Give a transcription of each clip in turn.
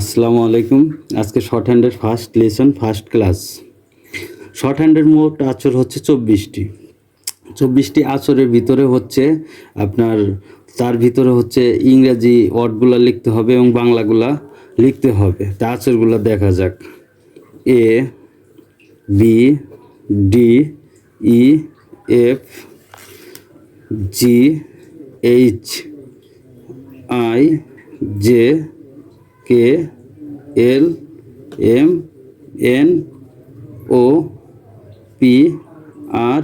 আসসালামু আলাইকুম। আজকে short হ্যান্ডের first lesson first class short হ্যান্ডের মোট আচর হচ্ছে চব্বিশটি। চব্বিশটি আচরের ভিতরে হচ্ছে আপনার, তার ভিতরে হচ্ছে ইংরাজি ওয়ার্ডগুলো লিখতে হবে এবং বাংলাগুলা লিখতে হবে। তা আচরগুলো দেখা যাক। A B D E F G H I J K, L, M, N, O, P, R,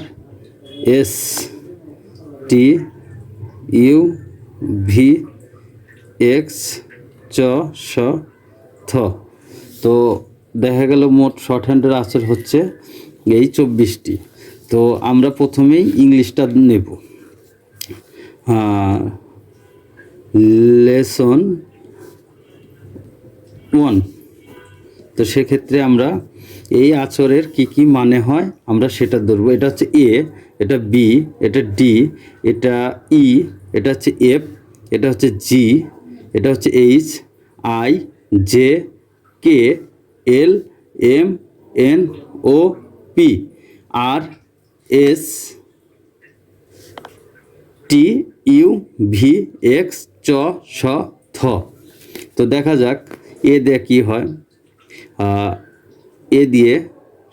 S, T, U, V, X, চ, স, থ। তো দেখা গেল মোট শর্ট হ্যান্ডের আচর হচ্ছে এই চব্বিশটি। তো আমরা প্রথমেই ইংলিশটা নেব। লেসন ওয়ান তো সেক্ষেত্রে আমরা এই আচরের কি কি মানে হয়, আমরা সেটা ধরবো। এটা হচ্ছে এ এটা বি এটা ডি এটা ই এটা হচ্ছে এফ এটা হচ্ছে জি এটা হচ্ছে H I J K L M N O P R S T U V X চ স থ তো দেখা যাক এ দিয়ে কী হয়? এ দিয়ে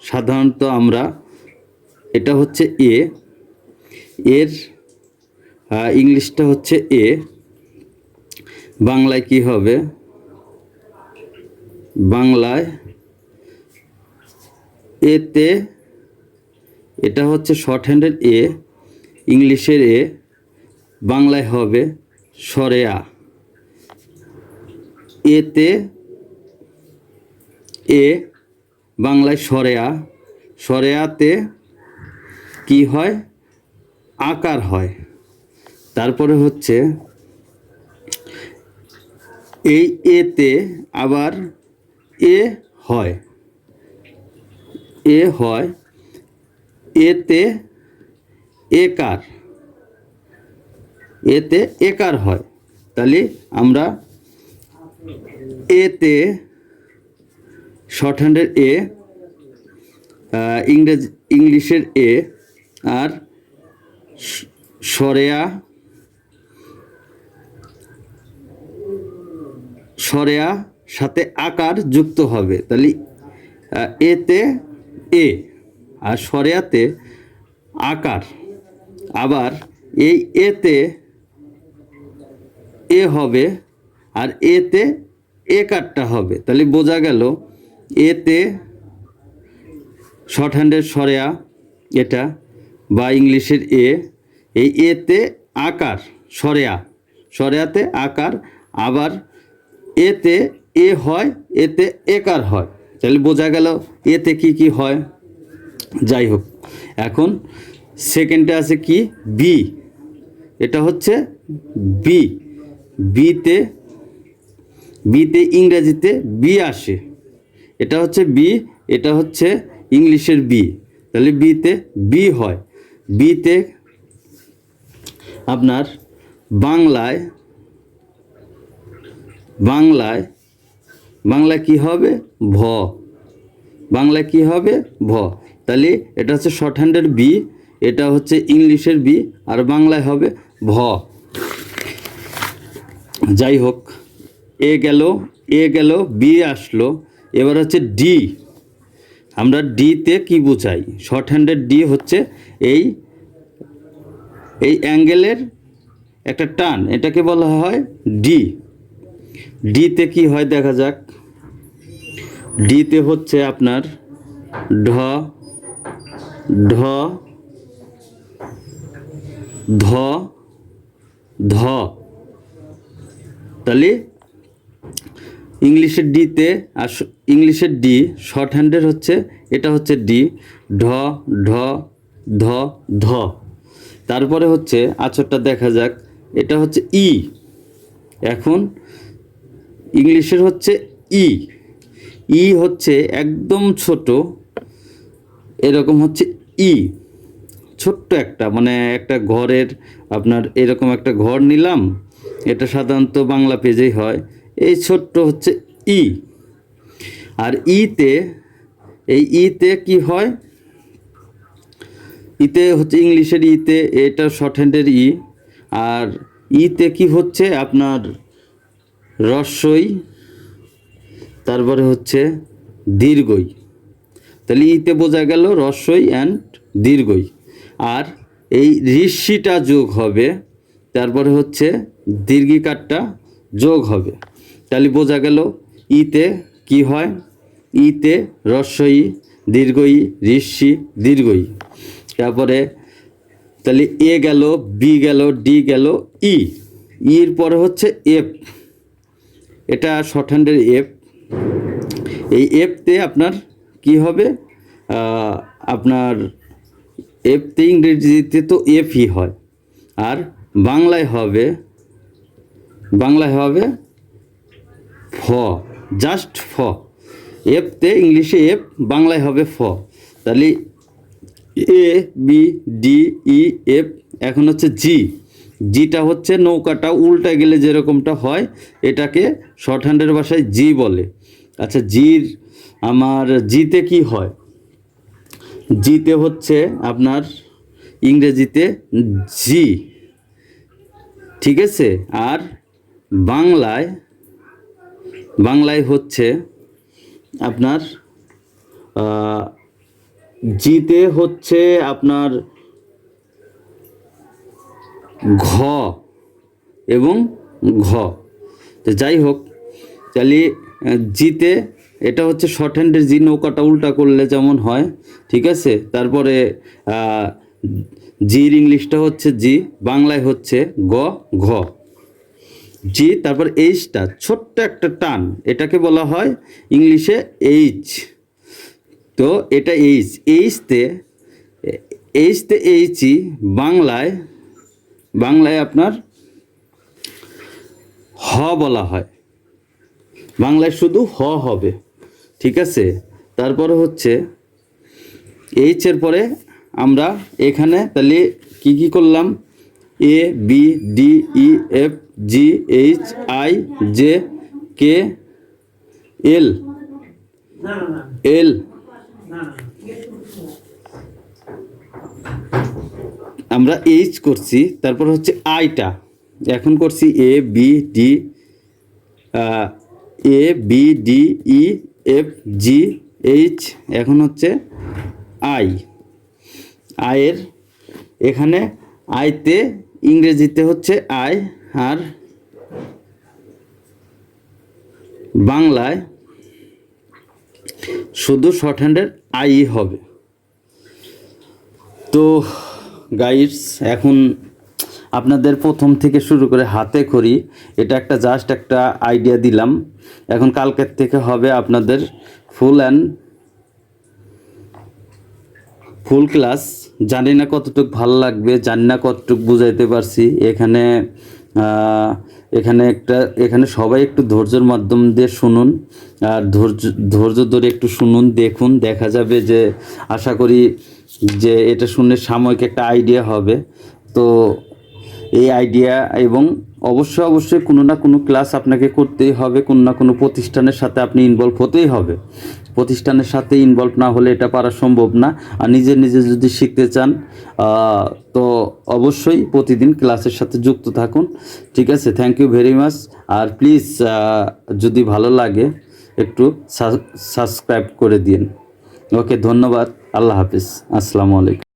সাধারণত আমরা এটা হচ্ছে এ, এর ইংলিশটা হচ্ছে এ, বাংলায় কি হবে? বাংলায় এতে এটা হচ্ছে শর্ট হ্যান্ডের এ, ইংলিশের এ, বাংলায় হবে সরেয়া। এতে এ বাংলায় সরেয়া। সরেয়াতে কি হয়? আকার হয়। তারপরে হচ্ছে এই এতে আবার এ হয়। এ হয় এতে একার। এতে একার হয়। তাহলে আমরা এতে শর্ট হ্যান্ডের এ ইংরেজ, ইংলিশের এ আর সরেয়া সরেয়া সাথে আকার যুক্ত হবে। তাহলে এতে এ আর সরেয়াতে আকার। আবার এই এতে এ হবে, আর এতে এ কারটা হবে। তাহলে বোঝা গেল এতে শর্ট হ্যান্ডের সরেয়া, এটা, বা ইংলিশের এ, এই এতে আকার, সরেয়া, সরেয়াতে আকার, আবার এতে এ হয়, এতে একার হয়। তাহলে বোঝা গেল এতে কি কি হয়? যাই হোক, এখন সেকেন্ডে আছে কি? বি এটা হচ্ছে বি বিতে বিতে ইংরেজিতে বি আসে। এটা হচ্ছে বি এটা হচ্ছে ইংলিশের বি তাহলে বিতে বি হয়। বিতে আপনার বাংলায় বাংলায় বাংলায় কি হবে? ভ। বাংলায় কি হবে? ভ। তাহলে এটা হচ্ছে শর্ট হ্যান্ডের বি এটা হচ্ছে ইংলিশের বি আর বাংলায় হবে ভ। যাই হোক, এ গেল এ গেল বি আসলো। এবার হচ্ছে ডি আমরা ডিতে কি বোঝাই? শর্ট হ্যান্ডের ডি হচ্ছে এই এই অ্যাঙ্গেলের একটা টান, এটাকে বলা হয় ডি ডিতে কি হয় দেখা যাক। ডিতে হচ্ছে আপনার ঢ ঢ, ধ ধ। তাহলে ইংলিশের ডিতে আর ইংলিশের ডি শর্ট হ্যান্ডের হচ্ছে, এটা হচ্ছে ডি ঢ ঢ, ধ ধ। তারপরে হচ্ছে, আচরটা দেখা যাক, এটা হচ্ছে ই এখন, ইংলিশের হচ্ছে ই ই হচ্ছে একদম ছোট, এরকম হচ্ছে ই ছোট্ট একটা মানে একটা ঘরের, আপনার এরকম একটা ঘর নিলাম, এটা সাধারণত বাংলা পেজেই হয়। এই ছোট্ট হচ্ছে ই। আর ইতে, এই ইতে কি হয়? ইতে হচ্ছে ইংলিশের ইতে, এটা শর্ট হ্যান্ডের ই। আর ইতে কি হচ্ছে? আপনার রস্যই তারপরে হচ্ছে দীর্ঘই। তাহলে ইতে বোঝা গেল রস্যই অ্যান্ড দীর্ঘই। আর এই ঋষিটা যোগ হবে, তারপরে হচ্ছে দীর্ঘিকারটা যোগ হবে। তাহলে বোঝা গেল ইতে কি হয়? ইতে রস্যই, দীর্ঘই, ঋষি, দীর্ঘই। তারপরে তাহলে এ গেল, বি গেল, ডি গেল, ই। ইর পরে হচ্ছে এফ। এটা শর্ট হ্যান্ডের এফ। এই এফতে আপনার কি হবে? আপনার এফতে ইংরেজিতে তো এফই হয়। আর বাংলায় হবে বাংলায় হবে ফ জাস্ট ফ। এফতে ইংলিশে এফ বাংলায় হবে ফ। তাহলে A B D E F এখন হচ্ছে জি জিটা হচ্ছে নৌকাটা, উল্টা গেলে যেরকমটা হয়, এটাকে শর্ট হ্যান্ডের ভাষায় জি বলে। আচ্ছা জির আমার জিতে কি হয়? জিতে হচ্ছে আপনার ইংরেজিতে জি ঠিক আছে? আর বাংলায় বাংলায় হচ্ছে আপনার জিতে হচ্ছে আপনার ঘ এবং ঘ। তো যাই হোক, তাহলে জিতে, এটা হচ্ছে শর্ট হ্যান্ডের জি নৌকাটা উল্টা করলে যেমন হয়, ঠিক আছে? তারপরে জির ইংলিশটা হচ্ছে জি, বাংলায় হচ্ছে গ, ঘ। জি, তারপর এইচটা, ছোট্ট একটা টান, এটাকে বলা হয় ইংলিশে এইচ। তো এটা এইচ, এইচতে এইচতে এইচই বাংলায় বাংলায় আপনার হ বলা হয়। বাংলায় শুধু হ হবে, ঠিক আছে? তারপরে হচ্ছে এইচের পরে আমরা এখানে তাহলে কি কি করলাম? A, B, D, E, F G H I J K L L আমরা এইচ করছি, তারপর হচ্ছে আইটা এখন করছি A B D A B D E F G H এখন হচ্ছে আই আয়ের এখানে আইতে ইংরেজিতে হচ্ছে আই আর বাংলায় শুধু শর্ট হ্যান্ডের আই হবে। তো গাইডস এখন আপনাদের প্রথম থেকে শুরু করে হাতে করি। এটা একটা জাস্ট একটা আইডিয়া দিলাম। এখন কালকের থেকে হবে আপনাদের ফুল অ্যান্ড ফুল ক্লাস জানি না কতটুকু ভালো লাগবে, জানি না কতটুকু বুঝাইতে পারছি। এখানে এখানে একটা, এখানে সবাই একটু ধৈর্যের মাধ্যম দিয়ে শুনুন। আর ধৈর্য ধৈর্য ধরে একটু শুনুন, দেখুন, দেখা যাবে যে আশা করি যে এটা শুনে সাময়িক একটা আইডিয়া হবে। তো এই আইডিয়া এবং অবশ্যই অবশ্যই কোনো না কোনো ক্লাস আপনাকে করতেই হবে, কোনো না কোনো প্রতিষ্ঠানের সাথে আপনি ইনভলভ হতেই হবে। প্রতিষ্ঠানের সাথে ইনভলভ না হলে এটা পারা সম্ভব না। আর নিজে নিজে যদি শিখতে চান তো অবশ্যই প্রতিদিন ক্লাসের সাথে যুক্ত থাকুন। ঠিক আছে? থ্যাংক ইউ ভেরি মাচ আর প্লিজ যদি ভালো লাগে, একটু সাবস্ক্রাইব করে দিন ওকে ধন্যবাদ। আল্লাহ হাফিজ। আসসালামু আলাইকুম।